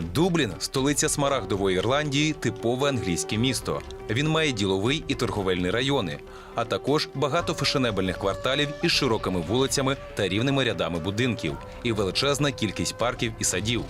Дублін, столиця Смарагдової Ірландії, типове англійське місто. Він має діловий і торговельний райони, а також багато фешенебельних кварталів із широкими вулицями та рівними рядами будинків, і величезна кількість парків і садів.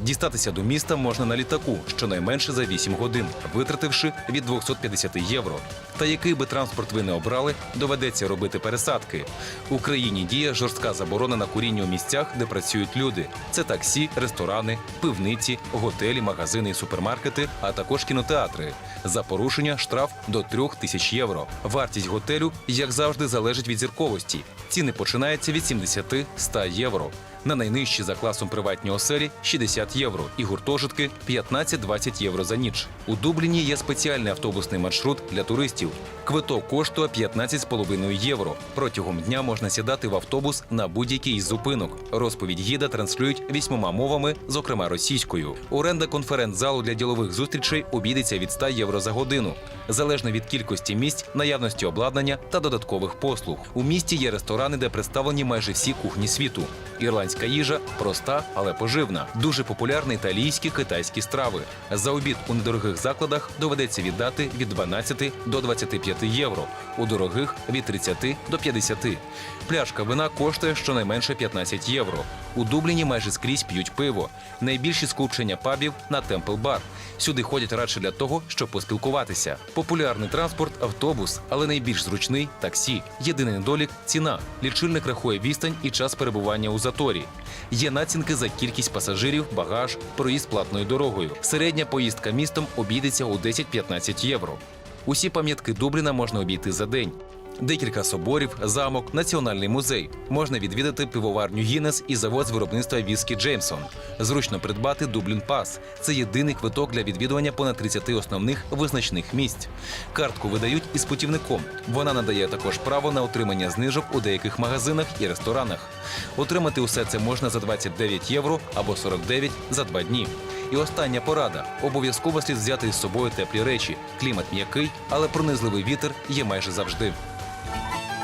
Дістатися до міста можна на літаку щонайменше за 8 годин, витративши від 250 євро. Та який би транспорт ви не обрали, доведеться робити пересадки. В Україні діє жорстка заборона на куріння у місцях, де працюють люди. Це таксі, ресторани, пивниці, готелі, магазини і супермаркети, а також кінотеатри. За порушення штраф до 3 тисяч євро. Вартість готелю, як завжди, залежить від зірковості. Ціни починаються від 70-100 євро. На найнижчі за класом приватні оселі 60 євро і гуртожитки 15-20 євро за ніч. У Дубліні є спеціальний автобусний маршрут для туристів. Квиток коштує 15,5 євро. Протягом дня можна сідати в автобус на будь-який із зупинок. Розповідь гіда транслюють вісьмома мовами, зокрема російською. Оренда конференц-залу для ділових зустрічей обійдеться від 100 євро за годину, залежно від кількості місць, наявності обладнання та додаткових послуг. У місті є ресторани, де представлені майже всі кухні світу. Ірландська їжа проста, але поживна. Дуже популярні італійські китайські страви. За обід у недорогих закладах доведеться віддати від 12 до 25 євро, у дорогих від 30 до 50. Пляшка вина коштує щонайменше 15 євро. У Дубліні майже скрізь п'ють пиво. Найбільші скупчення пабів на Темпл Бар. Сюди ходять радше для того, щоб поспілкуватися. Популярний транспорт автобус, але найбільш зручний таксі. Єдиний недолік ціна. Лічильник рахує відстань і час перебування у заторі. Є націнки за кількість пасажирів, багаж, проїзд платною дорогою. Середня поїздка містом обійдеться у 10-15 євро. Усі пам'ятки Дубліна можна обійти за день. Декілька соборів, замок, національний музей. Можна відвідати пивоварню Гіннес і завод з виробництва віскі Джеймсон. Зручно придбати Дублін Пас. Це єдиний квиток для відвідування понад 30 основних визначних місць. Картку видають із путівником. Вона надає також право на отримання знижок у деяких магазинах і ресторанах. Отримати усе це можна за 29 євро або 49 за два дні. І остання порада: обов'язково слід взяти із собою теплі речі. Клімат м'який, але пронизливий вітер є майже завжди. Bye.